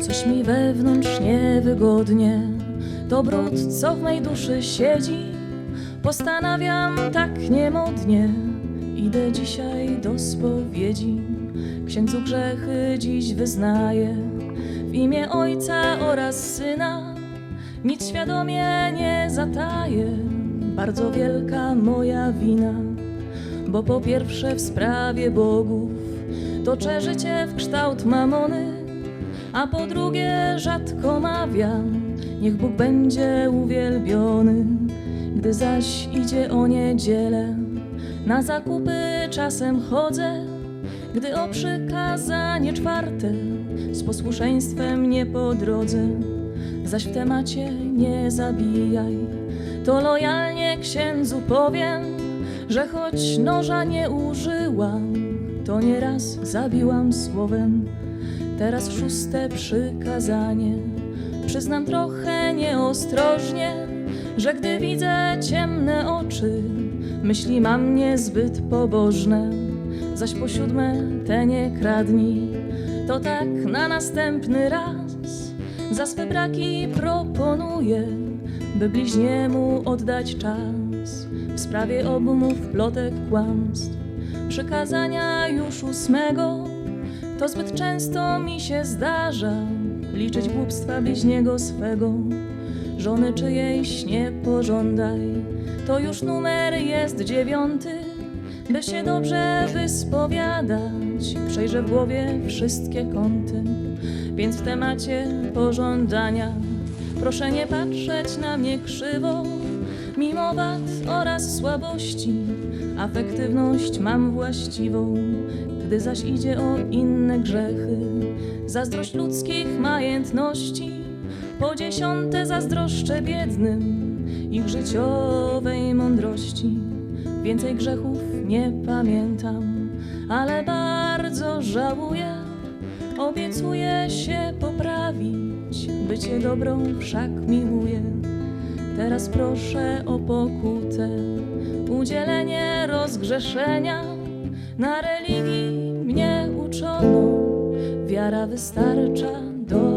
Coś mi wewnątrz niewygodnie, to brud, co w mej duszy siedzi. Postanawiam tak niemodnie, idę dzisiaj do spowiedzi. Księdzu grzechy dziś wyznaję, w imię Ojca oraz Syna. Nic świadomie nie zataję, bardzo wielka moja wina. Bo po pierwsze w sprawie bogów toczę życie w kształt mamony, a po drugie rzadko mawiam, niech Bóg będzie uwielbiony. Gdy zaś idzie o niedzielę, na zakupy czasem chodzę, gdy o przykazanie czwarte z posłuszeństwem nie po drodze. Zaś w temacie nie zabijaj, to lojalnie księdzu powiem, że choć noża nie użyłam, to nieraz zabiłam słowem. Teraz szóste przykazanie. Przyznam trochę nieostrożnie, że gdy widzę ciemne oczy, myśli mam niezbyt pobożne. Zaś po siódme te nie kradnij, to tak na następny raz. Za swe braki proponuję, by bliźniemu oddać czas. W sprawie obmów, plotek, kłamstw, przykazania już ósmego, to zbyt często mi się zdarza liczyć głupstwa bliźniego swego. Żony czyjejś nie pożądaj, to już numer jest dziewiąty, by się dobrze wyspowiadać. Przejrzę w głowie wszystkie kąty, więc w temacie pożądania proszę nie patrzeć na mnie krzywo. Mimo wad oraz słabości, afektywność mam właściwą. Gdy zaś idzie o inne grzechy, zazdrość ludzkich majętności, po dziesiąte zazdroszczę biednym ich życiowej mądrości. Więcej grzechów nie pamiętam, ale bardzo żałuję. Obiecuję się poprawić, bycie dobrą wszak miłuję. Teraz proszę o pokutę, udzielenie rozgrzeszenia. Na religii mnie uczono, wiara wystarcza do.